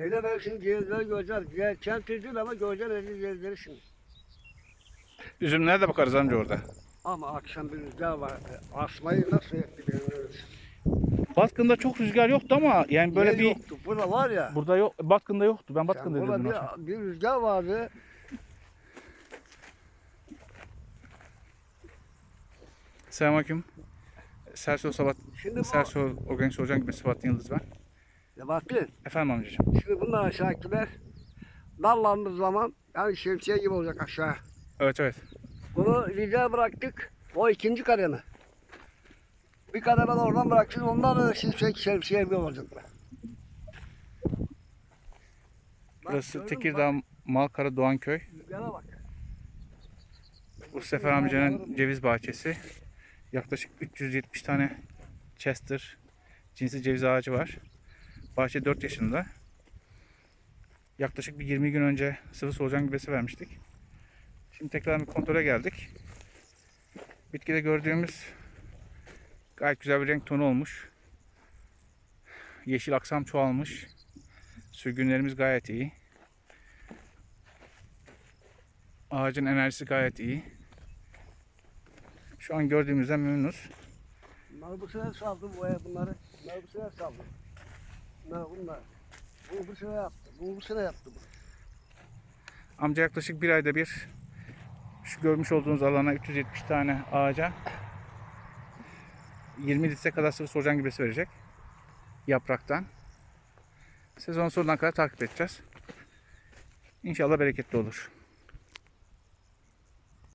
Öyle ben şimdi cevizleri göreceğim. Ciğer kent değil ama göreceğim öyle cevizleri şimdi. Üzümlere de bakarız amca orada. Ama akşam bir rüzgar var. E, Asmayı nasıl etti bilmiyoruz. Batkın'da çok rüzgar yoktu ama yani böyle Yer bir yoktu. Burada var ya. burada yok Batkın'da yoktu. Ben Batkın'da burada dedim. akşam. bir, bir rüzgar vardı. Selamünaleyküm. Serso Sabat Şimdi bu Serso Organik Solucan gibi Sabahattin Yıldız ben. Ya bakın. Efendim amcacığım. Şimdi bunlar aşağıdakiler dallandığı zaman yani şemsiye gibi olacak aşağı. Evet evet. Bunu rica bıraktık. O ikinci kademe. Bir kademe de oradan bırakacağız. Onlar da şemsiye, şemsiye gibi olacaklar. Bak, Burası? Tekirdağ Malkara Doğanköy. Bak, rüzgara bak. Bu Sefer amcanın ceviz bahçesi. Yaklaşık 370 tane Chester cinsi ceviz ağacı var. Bahçe 4 yaşında. Yaklaşık bir 20 gün önce sıvı solucan gübresi vermiştik. Şimdi tekrar bir kontrole geldik. Bitkide gördüğümüz gayet güzel bir renk tonu olmuş. Yeşil aksam çoğalmış. Sürgünlerimiz gayet iyi. Ağacın enerjisi gayet iyi. Şu an gördüğümüzden memnunuz. Bunları bu sene saldım ev bunları. Bunları bu sene saldım. Bunlar bunlar. Bunu bu sene yaptı. Bunu bu sene yaptı bu. Amca yaklaşık bir ayda bir şu görmüş olduğunuz alana 370 tane ağaca 20 litre kadar sıvı solucan gübresi verecek. Yapraktan. Sezon sonuna kadar takip edeceğiz. İnşallah bereketli olur.